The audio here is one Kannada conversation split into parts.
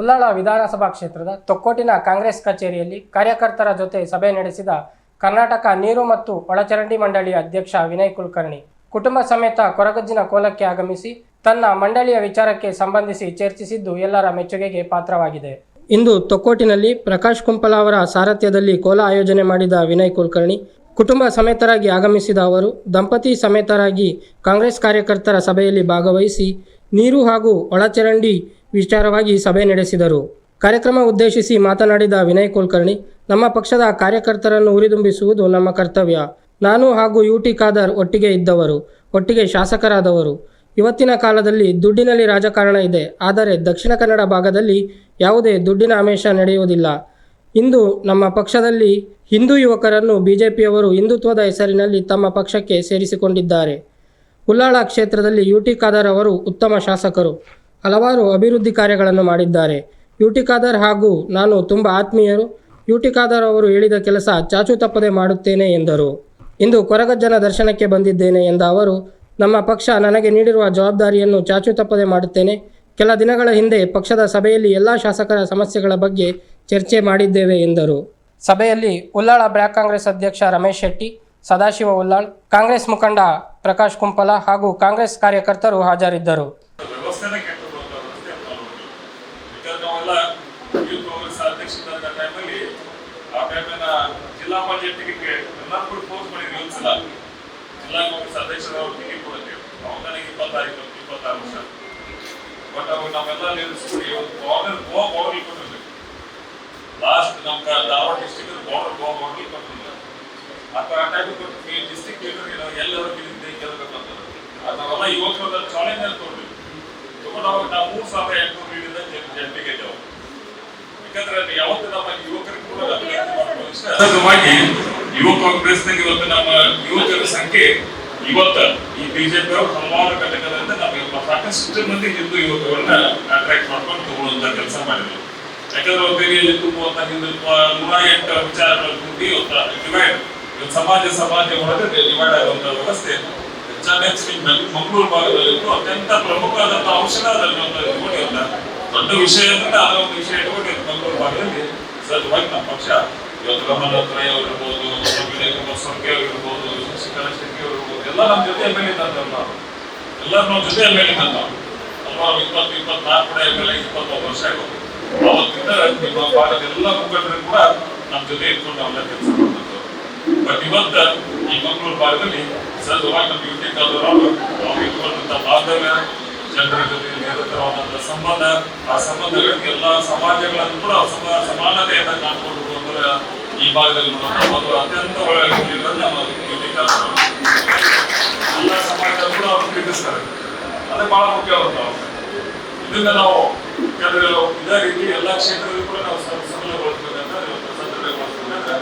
ಉಲ್ಲಾಳ ವಿಧಾನಸಭಾ ಕ್ಷೇತ್ರದ ತೊಕ್ಕೋಟಿನ ಕಾಂಗ್ರೆಸ್ ಕಚೇರಿಯಲ್ಲಿ ಕಾರ್ಯಕರ್ತರ ಜೊತೆ ಸಭೆ ನಡೆಸಿದ ಕರ್ನಾಟಕ ನೀರು ಮತ್ತು ಒಳಚರಂಡಿ ಮಂಡಳಿಯ ಅಧ್ಯಕ್ಷ ವಿನಯ್ ಕುಲಕರ್ಣಿ. ಕುಟುಂಬ ಸಮೇತ ಕೊರಗಜ್ಜಿನ ಕೋಲಕ್ಕೆ ಆಗಮಿಸಿ ತನ್ನ ಮಂಡಳಿಯ ವಿಚಾರಕ್ಕೆ ಸಂಬಂಧಿಸಿ ಚರ್ಚಿಸಿದ್ದು ಎಲ್ಲರ ಮೆಚ್ಚುಗೆಗೆ ಪಾತ್ರವಾಗಿದೆ. ಇಂದು ತೊಕ್ಕೋಟಿನಲ್ಲಿ ಪ್ರಕಾಶ್ ಕುಂಪಲ ಅವರ ಸಾರಥ್ಯದಲ್ಲಿ ಕೋಲ ಆಯೋಜನೆ ಮಾಡಿದ ವಿನಯ್ ಕುಲಕರ್ಣಿ, ಕುಟುಂಬ ಸಮೇತರಾಗಿ ಆಗಮಿಸಿದ ಅವರು ದಂಪತಿ ಸಮೇತರಾಗಿ ಕಾಂಗ್ರೆಸ್ ಕಾರ್ಯಕರ್ತರ ಸಭೆಯಲ್ಲಿ ಭಾಗವಹಿಸಿ ನೀರು ಹಾಗೂ ಒಳಚರಂಡಿ ವಿಚಾರವಾಗಿ ಸಭೆ ನಡೆಸಿದರು. ಕಾರ್ಯಕ್ರಮ ಉದ್ದೇಶಿಸಿ ಮಾತನಾಡಿದ ವಿನಯ್ ಕುಲಕರ್ಣಿ, ನಮ್ಮ ಪಕ್ಷದ ಕಾರ್ಯಕರ್ತರನ್ನು ಉರಿದುಂಬಿಸುವುದು ನಮ್ಮ ಕರ್ತವ್ಯ. ನಾನು ಹಾಗೂ ಯು ಟಿ ಖಾದರ್ ಒಟ್ಟಿಗೆ ಇದ್ದವರು, ಒಟ್ಟಿಗೆ ಶಾಸಕರಾದವರು. ಇವತ್ತಿನ ಕಾಲದಲ್ಲಿ ದುಡ್ಡಿನಲ್ಲಿ ರಾಜಕಾರಣ ಇದೆ, ಆದರೆ ದಕ್ಷಿಣ ಕನ್ನಡ ಭಾಗದಲ್ಲಿ ಯಾವುದೇ ದುಡ್ಡಿನ ಆಮೇಷ ನಡೆಯುವುದಿಲ್ಲ. ಇಂದು ನಮ್ಮ ಪಕ್ಷದಲ್ಲಿ ಹಿಂದೂ ಯುವಕರನ್ನು ಬಿಜೆಪಿಯವರು ಹಿಂದುತ್ವದ ಹೆಸರಿನಲ್ಲಿ ತಮ್ಮ ಪಕ್ಷಕ್ಕೆ ಸೇರಿಸಿಕೊಂಡಿದ್ದಾರೆ. ಉಲ್ಲಾಳ ಕ್ಷೇತ್ರದಲ್ಲಿ ಯು ಟಿ ಖಾದರ್ ಅವರು ಉತ್ತಮ ಶಾಸಕರು. ಹಲವಾರು ಅಭಿವೃದ್ಧಿ ಕಾರ್ಯಗಳನ್ನು ಮಾಡಿದ್ದಾರೆ. ಯು ಟಿ ಖಾದರ್ ಹಾಗೂ ನಾನು ತುಂಬ ಆತ್ಮೀಯರು. ಯು ಟಿ ಖಾದರ್ ಅವರು ಹೇಳಿದ ಕೆಲಸ ಚಾಚು ತಪ್ಪದೆ ಮಾಡುತ್ತೇನೆ ಎಂದರು. ಇಂದು ಕೊರಗಜ್ಜನ ದರ್ಶನಕ್ಕೆ ಬಂದಿದ್ದೇನೆ ಎಂದ ಅವರು, ನಮ್ಮ ಪಕ್ಷ ನನಗೆ ನೀಡಿರುವ ಜವಾಬ್ದಾರಿಯನ್ನು ಚಾಚು ತಪ್ಪದೆ ಮಾಡುತ್ತೇನೆ. ಕೆಲ ದಿನಗಳ ಹಿಂದೆ ಪಕ್ಷದ ಸಭೆಯಲ್ಲಿ ಎಲ್ಲ ಶಾಸಕರ ಸಮಸ್ಯೆಗಳ ಬಗ್ಗೆ ಚರ್ಚೆ ಮಾಡಿದ್ದೇವೆ ಎಂದರು. ಸಭೆಯಲ್ಲಿ ಉಲ್ಲಾಳ ಬ್ಲಾಕ್ ಕಾಂಗ್ರೆಸ್ ಅಧ್ಯಕ್ಷ ರಮೇಶ್ ಶೆಟ್ಟಿ, ಸದಾಶಿವ ಉಲ್ಲಾಳ್ ಕಾಂಗ್ರೆಸ್ ಮುಖಂಡ ಪ್ರಕಾಶ್ ಕುಂಪಲ ಹಾಗೂ ಕಾಂಗ್ರೆಸ್ ಕಾರ್ಯಕರ್ತರು ಹಾಜರಿದ್ದರು ವ್ಯವಸ್ಥೆನೇ ಕೆಟ್ಟದ್ದು ಅಂತ ವ್ಯವಸ್ಥೆ ಮಾಡ್ಬೋದು ಯಾಕಂದ್ರೆ ನಾವೆಲ್ಲ ಯೂತ್ ಕಾಂಗ್ರೆಸ್ ಟೈಮಲ್ಲಿ ಆ ಜಿಲ್ಲಾ ಪಂಚಾಯತ್ ಟಿಕೆಟ್ ಎಲ್ಲರೂ ಕೂಡ ಫೋರ್ಸ್ ಮಾಡಿದ್ರು ಯೂತ್ಸ್ ಎಲ್ಲ ಜಿಲ್ಲಾ ಕಾಂಗ್ರೆಸ್ ಅಧ್ಯಕ್ಷರವರು ಟಿಕೆಟ್ ಕೊಡಕ್ಕೆ ಅವಾಗ ನನಗೆ ಇಪ್ಪತ್ತಾರು ಇಪ್ಪತ್ತಾರು ವರ್ಷ. ಬಟ್ ಅವಾಗ ನಾವೆಲ್ಲ ಇವತ್ತು ಬಾರ್ಡರ್ ಗೋವಾ ಬಾರ್ಡರ್ ಲಾಸ್ಟ್ ನಮ್ಮ Dharwad district border Goa border ಅಥವಾ ಆ ಟೈಮ್ ಕೊಟ್ಟು ಡಿಸ್ಟಿಕ್ ಎಲ್ಲರೂ ಗೆಲ್ಲಬೇಕಂತ. ಅದು ಯುವಕರ ಚಾಲೆಂಜ್ ಅಲ್ಲಿ ತಗೊಂಡ್ವಿ ತಗೊಂಡು ಅವಾಗ ನಾವು ಮೂರು ಸಾವಿರ ಎಂಟುನೂರು ಲೀಡರ್ ಜಂಟಿಗೆ ಇದ್ದೇವೆ ಯಾಕಂದ್ರೆ ಯಾವತ್ತು ನಮ್ಮ ಯುವಕರಿಗೆ ಕೂಡ ಅಭಿವೃದ್ಧಿ ಸಹಜವಾಗಿ ಯುವ ಕಾಂಗ್ರೆಸ್ನಾಗ ಇವತ್ತು ನಮ್ಮ ಯುವಕರ ಸಂಖ್ಯೆ ಇವತ್ತ ಈ ಬಿಜೆಪಿ ಅವರು ಹಲವಾರು ಘಟಕದಿಂದ ನಮಗೆ ಸಾಕಷ್ಟು ಮಂದಿ ಹಿಂದೂ ಯುವಕರನ್ನ ಅಟ್ರಾಕ್ಟ್ ಮಾಡ್ಕೊಂಡು ತಗೊಳ್ಳುವಂತ ಕೆಲಸ ಮಾಡಿದ್ರು. ಯಾಕಂದ್ರೆ ಬೇರೆಯಲ್ಲಿ ತುಂಬುವಂತ ಹಿಂದುತ್ವ ನೂರ ಎಂಟು ವಿಚಾರಗಳು ಕೂಡಿ ಡಿವೈಡ್ ಸಮಾಜ ಸಮಾಜ ಒಳಗೆ ಡಿವೈಡ್ ಆಗುವಂತ ವ್ಯವಸ್ಥೆ ಹೆಚ್ಚಾನೆಚ್ಚು ಮಂಗಳೂರು ಭಾಗದಲ್ಲಿ ಅತ್ಯಂತ ಪ್ರಮುಖವಾದಂತ ಅಂಶನ ದೊಡ್ಡ ವಿಷಯ ಅಂದ್ರೆ ಅದರ ಒಂದು ವಿಷಯ ಇಟ್ಕೊಂಡು ಮಂಗಳೂರು ಭಾಗದಲ್ಲಿ ಸಹಜವಾಗಿ ನಮ್ಮ ಪಕ್ಷ ಇವತ್ತು ರಮಣ ತ್ರಯ ಇರ್ಬೋದು ವಿನಯ್ ಇರ್ಬೋದು, ಎಲ್ಲ ನಮ್ಮ ಜೊತೆ ಎಂ ಎಲ್ ನಾವು ಎಲ್ಲರೂ ನಮ್ಮ ಜೊತೆ ಎಂ ಎಲ್ ನಾವು ಇಪ್ಪತ್ತು ಇಪ್ಪತ್ನಾಲ್ಕು ಕೂಡ ಎಂ ವರ್ಷ ನಿಮ್ಮ ಭಾಗದ ಕೂಡ ನಮ್ಮ ಜೊತೆ ಇಟ್ಕೊಂಡು ನಾವೆಲ್ಲ ಕೆಲಸ ಮಾಡ್ತಿದ್ದೆವು ಬಟ್ ಇವತ್ತ ಈ ಮಂಗಳೂರು ಭಾಗದಲ್ಲಿ ಸಹಜವಾಗಿ ನಮ್ಮ ಯುಟಿ ಕಾಲದವರು ಅವ್ರು ಇಟ್ಕೊಂಡಂತ ಬಾಂಧವ್ಯ ಜನರ ಜೊತೆ ನಿರಂತರವಾದಂಥ ಸಂಬಂಧ, ಆ ಸಂಬಂಧಗಳಿಗೆ ಎಲ್ಲ ಸಮಾಜಗಳನ್ನು ಕೂಡ ಸಮಾನತೆಯನ್ನು ಕಾಣ್ಕೊಂಡು ಈ ಭಾಗದಲ್ಲಿ ಅವರು ಅತ್ಯಂತ ಒಳ್ಳೆಯ ಕಾಲದವರು ಎಲ್ಲ ಸಮಾಜದಲ್ಲಿ ಕೂಡ ಅವರು ಪ್ರೀತಿಸ್ತಾರೆ ಅದೇ ಬಹಳ ಮುಖ್ಯವಾದ ಇದನ್ನ ನಾವು ಯಾಕಂದ್ರೆ ಇದೇ ರೀತಿ ಎಲ್ಲ ಕ್ಷೇತ್ರದಲ್ಲೂ ಕೂಡ ನಾವು ಸಬಲಗೊಳಿಸ್ಬೇಕಂದ್ರೆ ಸದೃಢಗೊಳಿಸ್ಬೇಕಂದ್ರೆ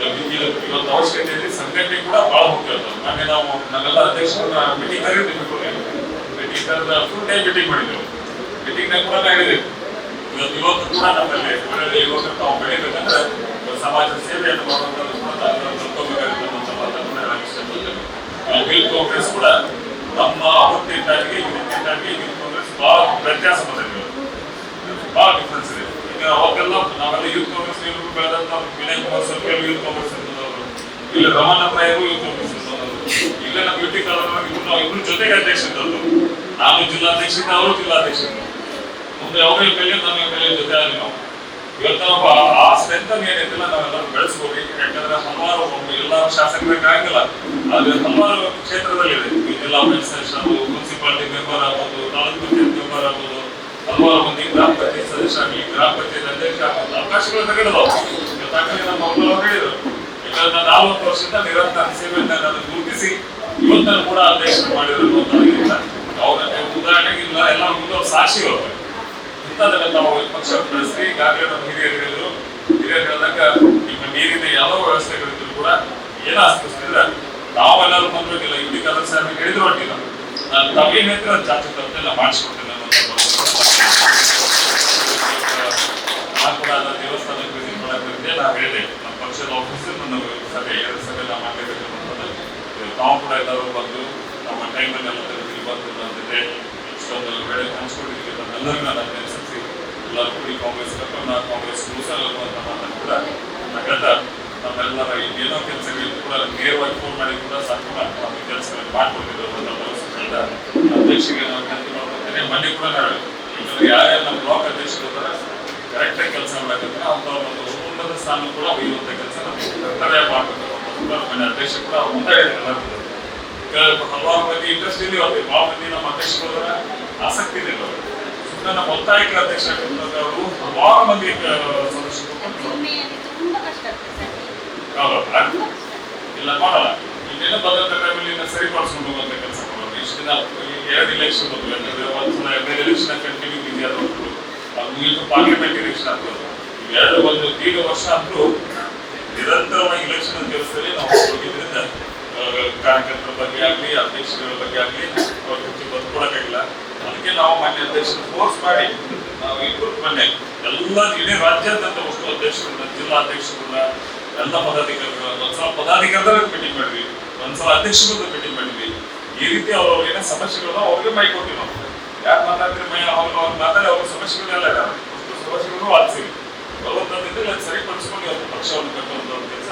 ಇವತ್ತು ಇವತ್ತು ಅವಶ್ಯಕತೆ ಇದೆ ಸಂಘಟನೆ ಕೂಡ ಬಹಳ ಮುಖ್ಯ ಮೊನ್ನೆ ನಾವು ನಾವೆಲ್ಲ ಅಧ್ಯಕ್ಷರನ್ನ ಮೀಟಿಂಗ್ ಕರೀತೀವಿ ಮೀಟಿಂಗ್ ಕರೆದ ಫುಲ್ ಡೇ ಮೀಟಿಂಗ್ ಮಾಡಿದ್ದೆವು. ಮೀಟಿಂಗ್ನಾಗ ಕೂಡ ಇವತ್ತು ಇವತ್ತು ಕೂಡ ನಮ್ಮಲ್ಲಿ, ಒಳ್ಳೆ ಯುವಕರು ತಾವು ಬೆಳಿಬೇಕಂದ್ರೆ ಸಮಾಜ ಸೇವೆಯನ್ನು ಮಾಡುವಂಥದ್ದು ಕೂಡ ತಾವು ತಿಳ್ಕೊಬೇಕಾಗಿರುವಂಥ ಮಾತನ್ನು ನಾನು ಕಾಂಗ್ರೆಸ್ ಕೂಡ ನಮ್ಮ ಅವತ್ತಿಂದಾಗಿ ಇವತ್ತಿಂದಾಗಿ ಯೂತ್ ಕಾಂಗ್ರೆಸ್ ಬಹಳ ವ್ಯತ್ಯಾಸ ಬಂದಿದೆ ಬಹಳ ಡಿಫ್ರೆನ್ಸ್ ಇದೆ ಈಗ ಅವಾಗೆಲ್ಲ ನಾವೆಲ್ಲ ಯೂತ್ ಕಾಂಗ್ರೆಸ್ ಇವರು ಬೆಳೆದಂತ ವಿನಯ್ ಕುಮಾರ್ ಸರ್ಕಲ್ ಯೂತ್ ಕಾಂಗ್ರೆಸ್ ಇರ್ತದವರು ಇಲ್ಲಿ ರಮಣ ಪ್ರಾಯರು ಯೂತ್ ಕಾಂಗ್ರೆಸ್ ಇಲ್ಲ ನಮ್ಮ ಬ್ಯೂಟಿ ಕಾಲರ್ ಇವ್ರು ಇವ್ರ ಜೊತೆಗೆ ಅಧ್ಯಕ್ಷ ಇದ್ದವರು ನಾನು ಜಿಲ್ಲಾಧ್ಯಕ್ಷ ಅವರು ಜಿಲ್ಲಾಧ್ಯಕ್ಷ ಮುಂದೆ ಅವರ ಮೇಲೆ ನಮ್ಮ ಮೇಲೆ ಜೊತೆ ಆಗಿ ನಾವು ಇವತ್ತು ಆ- ಸ್ಟ್ರೆಂತ್ ಏನಿದ್ದಿಲ್ಲ, ನಾವೆಲ್ಲರೂ ಬೆಳೆಸ್ಬೋದು. ಯಾಕಂದ್ರೆ ಹಲವಾರು ಒಬ್ಬ ಎಲ್ಲ ಶಾಸಕರಿಗೆ ಆಗಿಲ್ಲ? ಆದ್ರೆ ಹಲವಾರು ಕ್ಷೇತ್ರದಲ್ಲಿದೆ ಜಿಲ್ಲಾ ಪಂಚಾಯತ್ ಮುನ್ಸಿಪಾಲಿಟಿ ಮೆಂಬರ್ ಆಗ್ಬೋದು, ತಾಲೂಕು ಪಂಚಾಯತ್ ಮೆಂಬರ್ ಆಗ್ಬೋದು, ಹಲವಾರು ಮಂದಿ ಗ್ರಾಮ ಪಂಚಾಯತ್ ಗ್ರಾಮ ಪಂಚಾಯತ್ ಅಧ್ಯಕ್ಷ ಆಗ್ಬೋದು, ಅವಕಾಶಗಳು ಇವತ್ತಾಗಲೇ ನಮ್ಮ ಮಕ್ಕಳು ಅವ್ರು ಯಾಕಂದ್ರೆ ವರ್ಷದಿಂದ ನಿರಂತರ ಸೇವೆಯನ್ನು ನಾನು ಗುರುತಿಸಿ ಇವತ್ತನ್ನು ಕೂಡ ಅಧ್ಯಕ್ಷ ಮಾಡಿರೋದು ಅಂತ ಉದಾಹರಣೆಗೆ ಎಲ್ಲ ಮುಂದೆ ಸಾಕ್ಷಿ ಇಂಥದ್ದನ್ನ ನಾವು ಪಕ್ಷ ಬೆಳೆಸಿ ಈಗಾಗಲೇ ನಮ್ಮ ಹಿರಿಯರು ಹೇಳಿದ್ರು. ಹಿರಿಯರು ಹೇಳಿದಾಗ ನಿಮ್ಮ ನೀರಿನ ಯಾವ ವ್ಯವಸ್ಥೆಗಳಿದ್ರು ಕೂಡ ಏನ ಅಸ್ತಿದ್ರೆ ನಾವೆಲ್ಲರೂ ಬಂದಿಲ್ಲ ಇಲ್ಲಿ ಕಲರ್ ಸಾಹೇಬ್ ಹೇಳಿದ್ರು ಒಟ್ಟಿಲ್ಲ ನಾನು ತಮಗೆ ನೇತ್ರ ಜಾತಿ ತಪ್ಪೆಲ್ಲ ಮಾಡಿಸ್ಕೊಡ್ತೇನೆ ನಾನು ಕೂಡ ಅದನ್ನ ದೇವಸ್ಥಾನಕ್ಕೆ ವಿಸಿಟ್ ಮಾಡಕ್ಕೆ ನಾವು ಹೇಳಿದೆ, ನಮ್ಮ ಪಕ್ಷದ ಆಫೀಸರ್ ನನ್ನ ಸಭೆ, ಎರಡು ಸಭೆ ನಾವು ಅನ್ನೋದು ತಾವು ಕೂಡ ಎಲ್ಲರೂ ಬಂದು ನಮ್ಮ ಟೈಮ್ ತೆಗೆದು ಬಂದು ಜೊತೆ ಇಷ್ಟೊಂದು ವೇಳೆ ಹಂಚ್ಕೊಂಡಿದ್ದೀವಿ ನಮ್ಮೆಲ್ಲರಿಗೂ ನಾನು ಅಭಿನಂದಿಸಿ ಎಲ್ಲ ಕೂಡಿ ಕಾಂಗ್ರೆಸ್ ಕರ್ಕೊಂಡು ನಾವು ಕಾಂಗ್ರೆಸ್ ಅಂತ ಮಾತನ್ನು ಕೂಡ ಹೇಳ್ತಾ ನಮ್ಮೆಲ್ಲರ ಏನೋ ಕೆಲಸಗಳಿದ್ದು ಕೂಡ ನೇರವಾಗಿ ಫೋನ್ ಮಾಡಿ ಕೂಡ ಸಾಕು ನಮ್ಮ ಕೆಲಸಗಳನ್ನು ಮಾಡ್ಕೊಡ್ತಿದ್ರು ಅಧ್ಯಕ್ಷರಿಗೆ ನಾನು ಕೆಲಸ ಮಾಡ್ಕೊಳ್ತೇನೆ ಮನೆ ಕೂಡ ನಾಳೆ. ಯಾರ್ಯಾರು ನಮ್ಮ ಬ್ಲಾಕ್ ಅಧ್ಯಕ್ಷರು ಕರೆಕ್ಟಾಗಿ ಕೆಲಸ ಮಾಡಬೇಕಂದ್ರೆ ಅಂತ ಒಂದು ಉನ್ನತ ಸ್ಥಾನ ಕೂಡ ಒಯ್ಯುವಂಥ ಕೆಲಸ ಕರ್ತವ್ಯ ಮಾಡಬೇಕು ಮನೆ ಅಧ್ಯಕ್ಷ ಕೂಡ ಅವ್ರು ಮುಂದೆ ಹಲವಾರು ಮಂದಿ ಇಂಟ್ರೆಸ್ಟ್ ಇದೆ ಅವ್ರಿಗೆ ಭಾಳ ಮಂದಿ ನಮ್ಮ ಅಧ್ಯಕ್ಷರು ಆಸಕ್ತಿ ಇದೆ ಅವ್ರಿಗೆ. ನಮ್ಮ ಒತ್ತಾಯಕ್ಕೆ ಅಧ್ಯಕ್ಷ ಅವರು ಹಲವಾರು ಮಂದಿ. ಇಲ್ಲ ಮಾಡಲ್ಲ. ಇಲ್ಲೆಲ್ಲ ಬಂದಂತ ಟೈಮಲ್ಲಿ ಸರಿಪಡಿಸ್ಕೊಂಡು ಹೋಗುವಂತ ಕೆಲಸ ಮಾಡೋದು. ಇಷ್ಟು ದಿನ ಎರಡು ಇಲೆಕ್ಷನ್ ಬಂದ್ವಿ. ಯಾಕಂದ್ರೆ ಒಂದ್ಸಲ ಎರಡನೇ ಎಲೆಕ್ಷನ್ ಕಂಟಿನ್ಯೂ ಬಿಸಿ ಆದವರು ಅದು ಮುಗಿದು ಪಾರ್ಲಿಮೆಂಟ್ ಎಲೆಕ್ಷನ್ ಆಗ್ತದೆ. ಎರಡು ಒಂದು ದೀರ್ಘ ವರ್ಷ ಅಂತೂ ನಿರಂತರವಾಗಿ ಇಲೆಕ್ಷನ್ ಕೆಲಸದಲ್ಲಿ ನಾವು ಹೋಗಿದ್ರಿಂದ ಆ, ಕಾರ್ಯಕರ್ತರ ಬಗ್ಗೆ ಆಗಲಿ ಅಧ್ಯಕ್ಷಗಳ ಬಗ್ಗೆ ಆಗಲಿ ಅವ್ರ ಹೆಚ್ಚು ಬಂದ್ಕೊಡಕ್ಕಾಗಿಲ್ಲ ಅದಕ್ಕೆ ನಾವು ಮಾನ್ಯ ಅಧ್ಯಕ್ಷರು ಫೋರ್ಸ್ ಮಾಡಿ ನಾವು ಇಬ್ಬರು ಮೊನ್ನೆ ಎಲ್ಲ ಇಡೀ ರಾಜ್ಯಾದ್ಯಂತ ವಸ್ತು ಅಧ್ಯಕ್ಷರನ್ನ ಜಿಲ್ಲಾ ಅಧ್ಯಕ್ಷರನ್ನ ಎಲ್ಲ ಪದಾಧಿಕಾರಿಗಳು ಒಂದ್ಸಲ ಪದಾಧಿಕಾರಿಗಳ ಮೀಟಿಂಗ್ ಮಾಡಿದ್ವಿ ಒಂದ್ಸಲ ಅಧ್ಯಕ್ಷರದ ಮೀಟಿಂಗ್ ಮಾಡಿದ್ವಿ. ಈ ರೀತಿ ಅವ್ರವ್ರಿಗೆ ಸಮಸ್ಯೆಗಳನ್ನ ಅವ್ರಿಗೆ ಮೈ ಕೊಟ್ಟಿವಿ ನಾವು. ಯಾರು ಮಾತಾಡಿದ್ರೆ ಮೈ ಅವ್ರು ಅವ್ರು ಮಾತಾಡಿ ಅವ್ರ ಸಮಸ್ಯೆಗಳೆಲ್ಲ ಇದಾವೆ ಅಷ್ಟು ಸಮಸ್ಯೆಗಳನ್ನು ಆಲಿಸಿವಿ ಬರುವಂತದ್ದಿದ್ರೆ ಅದು ಸರಿಪಡಿಸ್ಕೊಂಡು ಇವತ್ತು ಪಕ್ಷವನ್ನು ಕಟ್ಟುವಂತ ಒಂದು ಕೆಲಸ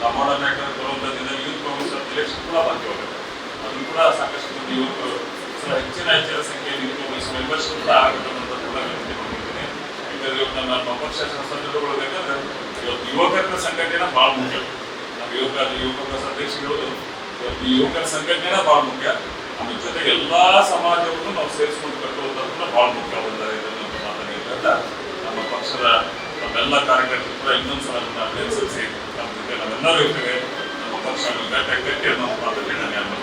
ನಾವು ಮಾಡೋಣ ಯಾಕಂದ್ರೆ ಬರುವಂತದ್ದಿಂದ ಯೂತ್ ಕಾಂಗ್ರೆಸ್ ಇಲೆಕ್ಷನ್ ಕೂಡ ಬಾಕಿ ಹೋಗುತ್ತೆ ಅದನ್ನು ಕೂಡ ಸಾಕಷ್ಟು ಮಂದಿ ಯುವಕರು ಸ್ವಲ್ಪ ಹೆಚ್ಚಿನ ಹೆಚ್ಚಿನ ಸಂಖ್ಯೆಯಲ್ಲಿ ಯೂತ್ ಕಾಂಗ್ರೆಸ್ ಮೆಂಬರ್ಸ್ ಕೂಡ ಕೂಡ ವಿನಂತಿ ಯಾಕಂದ್ರೆ ಇವತ್ತು ನಮ್ಮ ಪಕ್ಷ ಸಂಸದರುಗಳಾಗಬೇಕಂದ್ರೆ ಇವತ್ತು ಯುವಕರ ಸಂಘಟನೆ ಭಾಳ ಮುಖ್ಯ ನಮ್ಮ ಯುವಕ ಯುವಕ ಕಾಂಗ್ರೆಸ್ ಅಧ್ಯಕ್ಷಗಳು ಇವತ್ತು ಈ ಯುವಕರ ಸಂಘಟನೆ ಭಾಳ ಮುಖ್ಯ ಅದ್ರ ಜೊತೆ ಎಲ್ಲಾ ಸಮಾಜವನ್ನು ನಾವು ಸೇರಿಸ್ಕೊಂಡು ಕಟ್ಟುವಂಥದ್ದು ಕೂಡ ಭಾಳ ಮುಖ್ಯ ಒಂದು ಇದನ್ನು ಮಾತನಾಡಿದ್ರಿಂದ ನಮ್ಮ ಪಕ್ಷದ ನಮ್ಮೆಲ್ಲ ಕಾರ್ಯಕರ್ತರು ಕೂಡ ಇನ್ನೊಂದ್ಸಲ ಸಲ ಅಭಿನಂದಿಸಿ ನಮ್ಮ ನಾವೆಲ್ಲರೂ ಇರ್ತೇವೆ ನಮ್ಮ ಪಕ್ಷ ಗಟ್ಟಿ ಗಟ್ಟಿ ಅನ್ನೋ ಮಾತಲ್ಲಿ ನಾನು